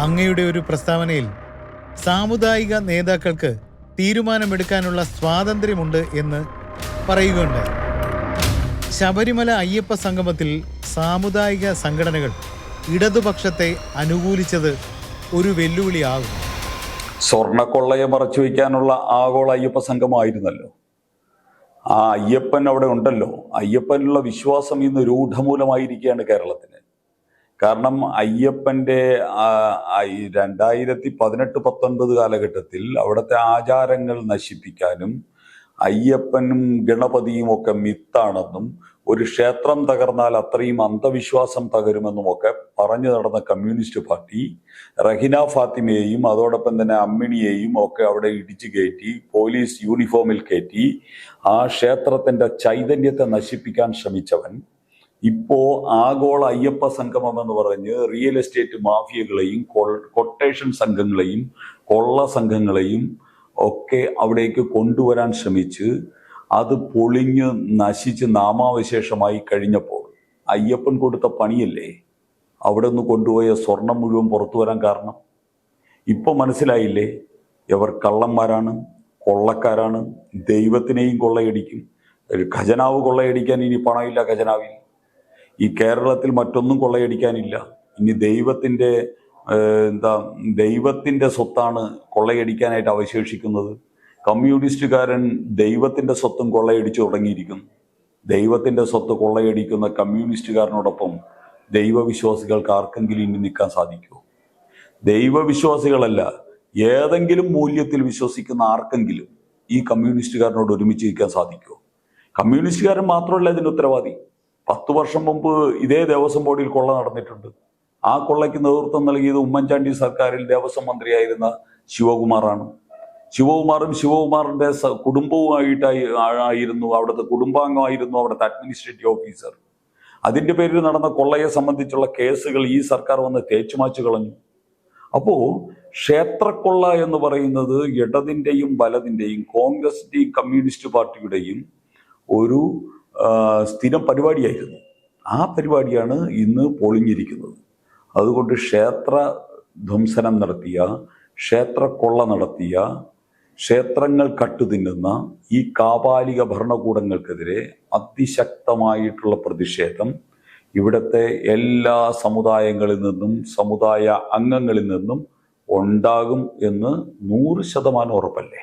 അങ്ങയുടെ ഒരു പ്രസ്താവനയിൽ സാമുദായിക നേതാക്കൾക്ക് തീരുമാനമെടുക്കാനുള്ള സ്വാതന്ത്ര്യമുണ്ട് എന്ന് പറയുകയുണ്ടായി. ശബരിമല അയ്യപ്പ സംഗമത്തിൽ സാമുദായിക സംഘടനകൾ ഇടതുപക്ഷത്തെ അനുകൂലിച്ചത് ഒരു വെല്ലുവിളിയാകും. സ്വർണക്കൊള്ളയെ മറച്ചു വയ്ക്കാനുള്ള ആഗോള അയ്യപ്പ സംഘമായിരുന്നല്ലോ ആ അയ്യപ്പൻ അവിടെ ഉണ്ടല്ലോ. അയ്യപ്പനുള്ള വിശ്വാസം ഇന്ന് രൂഢമൂലമായിരിക്കുകയാണ് കേരളത്തിന്. കാരണം അയ്യപ്പന്റെ രണ്ടായിരത്തി പതിനെട്ട് പത്തൊൻപത് കാലഘട്ടത്തിൽ അവിടുത്തെ ആചാരങ്ങൾ നശിപ്പിക്കാനും അയ്യപ്പനും ഗണപതിയും ഒക്കെ മിത്താണെന്നും ഒരു ക്ഷേത്രം തകർന്നാൽ അത്രയും അന്ധവിശ്വാസം തകരുമെന്നും ഒക്കെ പറഞ്ഞു നടന്ന കമ്മ്യൂണിസ്റ്റ് പാർട്ടി റഹിന ഫാത്തിമയെയും അതോടൊപ്പം തന്നെ അമ്മിണിയെയും ഒക്കെ അവിടെ ഇടിച്ചു കയറ്റി പോലീസ് യൂണിഫോമിൽ കയറ്റി ആ ക്ഷേത്രത്തിന്റെ ചൈതന്യത്തെ നശിപ്പിക്കാൻ ശ്രമിച്ചവൻ ഇപ്പോ ആഗോള അയ്യപ്പ സംഗമം എന്ന് പറഞ്ഞ് റിയൽ എസ്റ്റേറ്റ് മാഫിയകളെയും കൊട്ടേഷൻ സംഘങ്ങളെയും കൊള്ള സംഘങ്ങളെയും ഒക്കെ അവിടേക്ക് കൊണ്ടുവരാൻ ശ്രമിച്ച് അത് പൊളിഞ്ഞ് നശിച്ച് നാമാവശേഷമായി കഴിഞ്ഞപ്പോൾ അയ്യപ്പൻ കൊടുത്ത പണിയല്ലേ? അവിടെ നിന്ന് കൊണ്ടുപോയ സ്വർണം മുഴുവൻ പുറത്തു വരാൻ കാരണം? ഇപ്പൊ മനസ്സിലായില്ലേ? ഇവർ കള്ളന്മാരാണ് കൊള്ളക്കാരാണ് ദൈവത്തിനെയും കൊള്ളയടിക്കും. ഖജനാവ് കൊള്ളയടിക്കാൻ ഇനി പണമില്ല ഖജനാവിൽ. ഈ കേരളത്തിൽ മറ്റൊന്നും കൊള്ളയടിക്കാനില്ല. ഇനി ദൈവത്തിന്റെ എന്താ ദൈവത്തിന്റെ സ്വത്താണ് കൊള്ളയടിക്കാനായിട്ട് അവശേഷിക്കുന്നത്. കമ്മ്യൂണിസ്റ്റുകാരൻ ദൈവത്തിന്റെ സ്വത്തും കൊള്ളയടിച്ചു തുടങ്ങിയിരിക്കുന്നു. ദൈവത്തിന്റെ സ്വത്ത് കൊള്ളയടിക്കുന്ന കമ്മ്യൂണിസ്റ്റുകാരനോടൊപ്പം ദൈവവിശ്വാസികൾക്ക് ആർക്കെങ്കിലും ഇനി നിൽക്കാൻ സാധിക്കുമോ? ദൈവവിശ്വാസികളല്ല ഏതെങ്കിലും മൂല്യത്തിൽ വിശ്വസിക്കുന്ന ആർക്കെങ്കിലും ഈ കമ്മ്യൂണിസ്റ്റുകാരനോട് ഒരുമിച്ച് നിൽക്കാൻ സാധിക്കുമോ? കമ്മ്യൂണിസ്റ്റുകാരൻ മാത്രമല്ല ഇതിന് ഉത്തരവാദി. പത്ത് വർഷം മുമ്പ് ഇതേ ദേവസ്വം ബോർഡിൽ കൊള്ള നടന്നിട്ടുണ്ട്. ആ കൊള്ളയ്ക്ക് നേതൃത്വം നൽകിയത് ഉമ്മൻചാണ്ടി സർക്കാരിൽ ദേവസ്വം മന്ത്രിയായിരുന്ന ശിവകുമാറാണ്. ശിവകുമാറും ശിവകുമാറിന്റെ കുടുംബവുമായിട്ടായി ആയിരുന്നു അവിടുത്തെ കുടുംബാംഗമായിരുന്നു അവിടുത്തെ അഡ്മിനിസ്ട്രേറ്റീവ് ഓഫീസർ അതിന്റെ പേരിൽ നടന്ന കൊള്ളയെ സംബന്ധിച്ചുള്ള കേസുകൾ ഈ സർക്കാർ വന്ന് തേച്ചുമാച്ചു കളഞ്ഞു. അപ്പോ ക്ഷേത്രക്കൊള്ള എന്ന് പറയുന്നത് ഇടതിന്റെയും വലതിന്റെയും കോൺഗ്രസിന്റെയും കമ്മ്യൂണിസ്റ്റ് പാർട്ടിയുടെയും ഒരു സ്ഥിരം പരിപാടിയായിരുന്നു. ആ പരിപാടിയാണ് ഇന്ന് പൊളിഞ്ഞിരിക്കുന്നത്. അതുകൊണ്ട് ക്ഷേത്ര ധ്വംസനം നടത്തിയ ക്ഷേത്ര കൊള്ള നടത്തിയ ക്ഷേത്രങ്ങൾ കട്ടുതിന്നുന്ന ഈ കാപാലിക ഭരണകൂടങ്ങൾക്കെതിരെ അതിശക്തമായിട്ടുള്ള പ്രതിഷേധം ഇവിടുത്തെ എല്ലാ സമുദായങ്ങളിൽ നിന്നും സമുദായ അംഗങ്ങളിൽ നിന്നും ഉണ്ടാകും എന്ന് നൂറ് ശതമാനം ഉറപ്പല്ലേ?